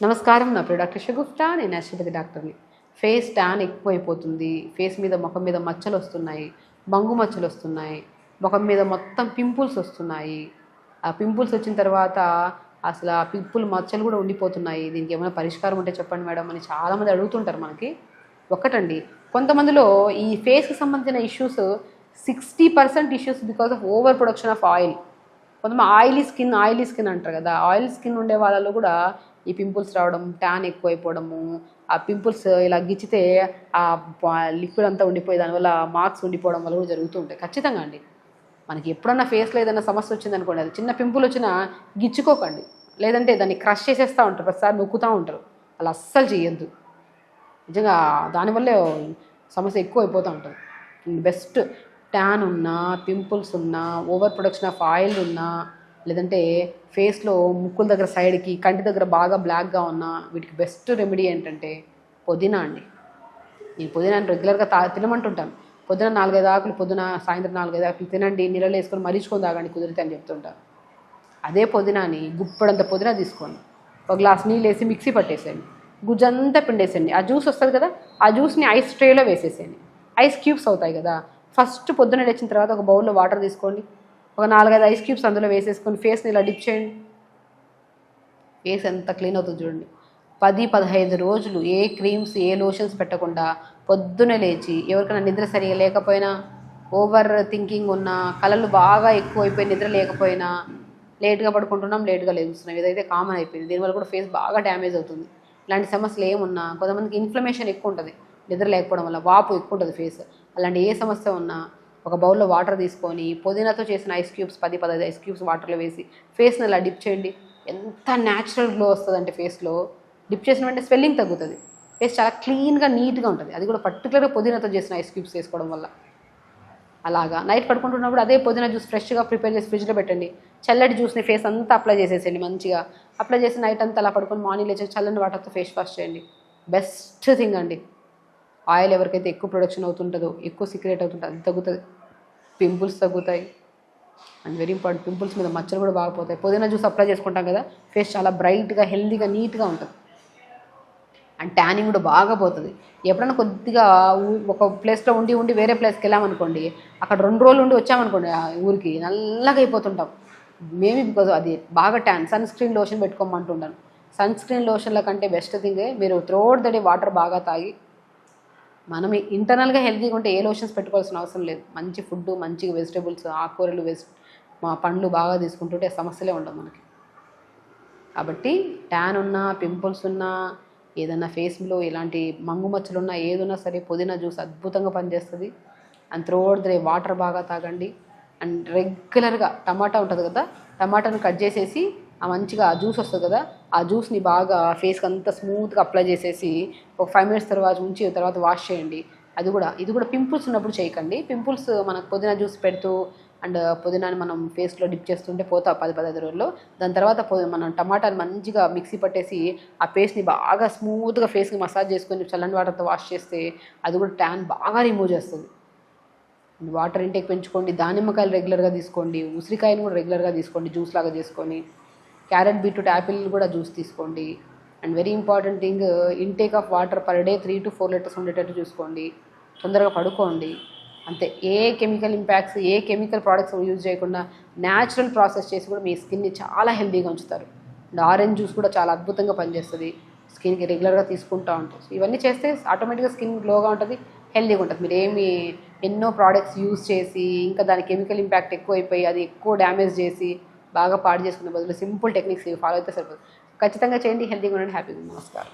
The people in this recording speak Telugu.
నమస్కారం నా పేరు డాక్టర్ షగుప్తా నేను నేచురోపతి డాక్టర్ని. ఫేస్ ట్యాన్ ఎక్కువైపోతుంది. ఫేస్ మీద ముఖం మీద మచ్చలు వస్తున్నాయి బంగు మచ్చలు వస్తున్నాయి ముఖం మీద మొత్తం పింపుల్స్ వస్తున్నాయి. ఆ పింపుల్స్ వచ్చిన తర్వాత అసలు ఆ పింపుల్ మచ్చలు కూడా ఉండిపోతున్నాయి. దీనికి ఏమైనా పరిష్కారం ఉంటే చెప్పండి మేడం అని చాలామంది అడుగుతుంటారు మనకి. ఒకటండి కొంతమందిలో ఈ ఫేస్కి సంబంధించిన issues sixty percent issues because of over production of oil. కొంతమంది ఆయిలీ స్కిన్ ఆయిలీ స్కిన్ అంటారు కదా ఆయిల్ స్కిన్ ఉండే వాళ్ళలో కూడా ఈ పింపుల్స్ రావడం ట్యాన్ ఎక్కువైపోవడము ఆ పింపుల్స్ ఇలా గిచ్చితే ఆ లిక్విడ్ అంతా ఉండిపోయి దానివల్ల మార్క్స్ ఉండిపోవడం వల్ల కూడా జరుగుతూ ఉంటాయి. ఖచ్చితంగా అండి. మనకి ఎప్పుడన్నా ఫేస్లో ఏదైనా సమస్య వచ్చింది అనుకోండి అది చిన్న పింపుల్ వచ్చినా గిచ్చుకోకండి. లేదంటే దాన్ని క్రష్ చేసేస్తూ ఉంటారు ప్రతిసారి నొక్కుతూ ఉంటారు. అలా అస్సలు చేయొద్దు. నిజంగా దానివల్లే సమస్య ఎక్కువ అయిపోతూ ఉంటుంది బెస్ట్ ట్యాన్ ఉన్నా పింపుల్స్ ఉన్నా ఓవర్ ప్రొడక్షన్ ఆఫ్ ఆయిల్ ఉన్నా లేదంటే ఫేస్లో ముక్కుల దగ్గర సైడ్కి కంటి దగ్గర బాగా బ్లాక్గా ఉన్న వీటికి బెస్ట్ రెమెడీ ఏంటంటే పుదీనా అండి. నేను పుదీనా రెగ్యులర్గా తా తినమంటుంటాను. పొద్దున నాలుగైదు ఆకులు పొద్దున సాయంత్రం నాలుగైదు ఆకులు తినండి నీళ్ళలో వేసుకొని మరీచుకొని తాగండి కుదిరితే అని చెప్తుంటాను అదే పుదీనాని గుప్పడంత పుదీనా తీసుకోండి. ఒక గ్లాస్ నీళ్ళు వేసి మిక్సీ పట్టేసేయండి. గుజ్జంతా పిండేసేయండి. ఆ జ్యూస్ వస్తుంది కదా ఆ జ్యూస్ని ఐస్ ట్రేలో వేసేసేయండి. ఐస్ క్యూబ్స్ అవుతాయి కదా. ఫస్ట్ పొద్దున లేచిన తర్వాత ఒక బౌల్లో వాటర్ తీసుకోండి. ఒక నాలుగైదు ఐస్ క్యూబ్స్ అందులో వేసేసుకొని ఫేస్ని ఇలా డిప్ చేయండి. ఫేస్ ఎంత క్లీన్ అవుతుంది చూడండి. పది పదహైదు రోజులు ఏ క్రీమ్స్ ఏ లోషన్స్ పెట్టకుండా పొద్దునే లేచి ఎవరికైనా నిద్ర సరిగా లేకపోయినా ఓవర్ థింకింగ్ ఉన్నా కళలు బాగా ఎక్కువైపోయి నిద్ర లేకపోయినా లేట్గా పడుకుంటున్నాం లేట్గా లేస్తున్నాం ఇదైతే కామన్ అయిపోయింది. దీనివల్ల కూడా ఫేస్ బాగా డ్యామేజ్ అవుతుంది. ఇలాంటి సమస్యలు ఏమున్నా కొంతమందికి ఇన్ఫ్లమేషన్ ఎక్కువ ఉంటుంది. నిద్ర లేకపోవడం వల్ల వాపు ఎక్కువ ఉంటుంది ఫేస్ అలాంటి ఏ సమస్య ఉన్నా ఒక బౌల్లో వాటర్ తీసుకొని పుదీనాతో చేసిన ఐస్ క్యూబ్స్ పది పదహైదు ఐస్ క్యూబ్స్ వాటర్లో వేసి ఫేస్ని అలా డిప్ చేయండి. ఎంత న్యాచురల్ గ్లో వస్తుందంటే ఫేస్లో డిప్ చేసిన వెంటనే స్వెల్లింగ్ తగ్గుతుంది. ఫేస్ చాలా క్లీన్గా నీట్గా ఉంటుంది. అది కూడా పర్టికులర్గా పుదీనాతో చేసిన ఐస్ క్యూబ్స్ వేసుకోవడం వల్ల. అలాగా. నైట్ పడుకుంటున్నప్పుడు అదే పుదీనా జ్యూస్ ఫ్రెష్గా ప్రిపేర్ చేసి ఫ్రిడ్జ్లో పెట్టండి. చల్లటి జ్యూస్ని ఫేస్ అంతా అప్లై చేసేసేయండి మంచిగా. అప్లై చేసి నైట్ అంతా అలా పడుకొని మార్నింగ్ లేచి చల్లని వాటర్తో ఫేస్ వాష్ చేయండి. బెస్ట్ థింగ్ అండి. ఆయిల్ ఎవరికైతే ఎక్కువ ప్రొడక్షన్ అవుతుంటుందో ఎక్కువ సీక్రెట్ అవుతుంటుందో అది తగ్గుతుంది. పింపుల్స్ తగ్గుతాయి. అండ్ వెరీ ఇంపార్టెంట్ పింపుల్స్ మీద మచ్చలు కూడా బాగా పోతాయి. పుదీనా జ్యూస్ అప్లై చేసుకుంటాం కదా ఫేస్ చాలా బ్రైట్గా హెల్దీగా నీట్గా ఉంటుంది. అండ్ ట్యానింగ్ కూడా బాగా పోతుంది. ఎప్పుడైనా కొద్దిగా ఊ- ఒక ప్లేస్లో ఉండి ఉండి వేరే ప్లేస్కి వెళ్ళామనుకోండి అక్కడ రెండు రోజులు ఉండి వచ్చామనుకోండి ఆ ఊరికి నల్లగా అయిపోతుంటాం. మేబీ బికాజ్ అది బాగా ట్యాన్ సన్ స్క్రీన్ లోషన్ పెట్టుకోమంటుంటాను. సన్ స్క్రీన్ లోషన్ల కంటే బెస్ట్ థింగ్ మీరు త్రోడ్ దడి వాటర్ బాగా తాగి మనం ఇంటర్నల్గా హెల్తీగా ఉంటే ఏ లోషన్స్ పెట్టుకోవాల్సిన అవసరం లేదు. మంచి ఫుడ్ మంచి వెజిటేబుల్స్ ఆకుకూరలు వేస్ట్ మా పండ్లు బాగా తీసుకుంటుంటే సమస్యలే ఉండవు మనకి. కాబట్టి ట్యాన్ ఉన్నా పింపుల్స్ ఉన్నా ఏదన్నా ఫేస్లో ఇలాంటి మంగు మచ్చలు ఉన్నా ఏదున్నా సరే పుదీనా జ్యూస్ అద్భుతంగా పనిచేస్తుంది. అండ్ త్రోడ్ డే వాటర్ బాగా తాగండి. అండ్ రెగ్యులర్గా టమాటా ఉంటుంది కదా టమాటాను కట్ చేసేసి ఆ మంచిగా ఆ జ్యూస్ వస్తుంది కదా ఆ జ్యూస్ని బాగా ఫేస్కి అంతా స్మూత్గా అప్లై చేసేసి ఒక ఫైవ్ మినిట్స్ తర్వాత ఉంచి తర్వాత వాష్ చేయండి. అది కూడా ఇది కూడా పింపుల్స్ ఉన్నప్పుడు చేయకండి. పింపుల్స్ మనకు పుదీనా జ్యూస్ పెడుతూ అండ్ పుదీనాని మనం ఫేస్లో డిప్ చేస్తుంటే పోతా పది పదహైదు రోజుల్లో. దాని తర్వాత మనం టమాటాని మంచిగా మిక్సీ పట్టేసి ఆ పేస్ట్ని బాగా స్మూత్గా ఫేస్కి మసాజ్ చేసుకొని చల్లని వాటర్తో వాష్ చేస్తే అది కూడా ట్యాన్ బాగా రిమూవ్ చేస్తుంది. వాటర్ ఇంటేక్ పెంచుకోండి దానిమ్మకాయలు రెగ్యులర్గా తీసుకోండి ఉసిరికాయని కూడా రెగ్యులర్గా తీసుకోండి జ్యూస్ లాగా చేసుకొని. క్యారెట్ బీట్రూట్ యాపిల్ కూడా జ్యూస్ తీసుకోండి. And very important thing intake of water per day three to four litres ఉండేటట్టు చూసుకోండి. తొందరగా పడుకోండి. అంతే. ఏ కెమికల్ ఇంపాక్ట్స్ ఏ కెమికల్ ప్రోడక్ట్స్ యూజ్ చేయకుండా న్యాచురల్ ప్రాసెస్ చేసి కూడా మీ స్కిన్ని చాలా హెల్దీగా ఉంచుతారు. అండ్ ఆరెంజ్ జ్యూస్ కూడా చాలా అద్భుతంగా పనిచేస్తుంది. స్కిన్కి రెగ్యులర్గా తీసుకుంటూ ఉంటాం ఇవన్నీ చేస్తే ఆటోమేటిక్గా స్కిన్ గ్లోగా ఉంటుంది హెల్దీగా ఉంటుంది. మీరు ఏమి ఎన్నో ప్రోడక్ట్స్ యూజ్ చేసి ఇంకా దాని కెమికల్ ఇంపాక్ట్ ఎక్కువైపోయి అది ఎక్కువ డ్యామేజ్ చేసి బాగా పాడు చేసుకునే బదులు సింపుల్ టెక్నిక్స్ ఫాలో అయితే సరిపోతుంది ఖచ్చితంగా చేయండి హెల్తీగా ఉండండి హ్యాపీగా నమస్కారం.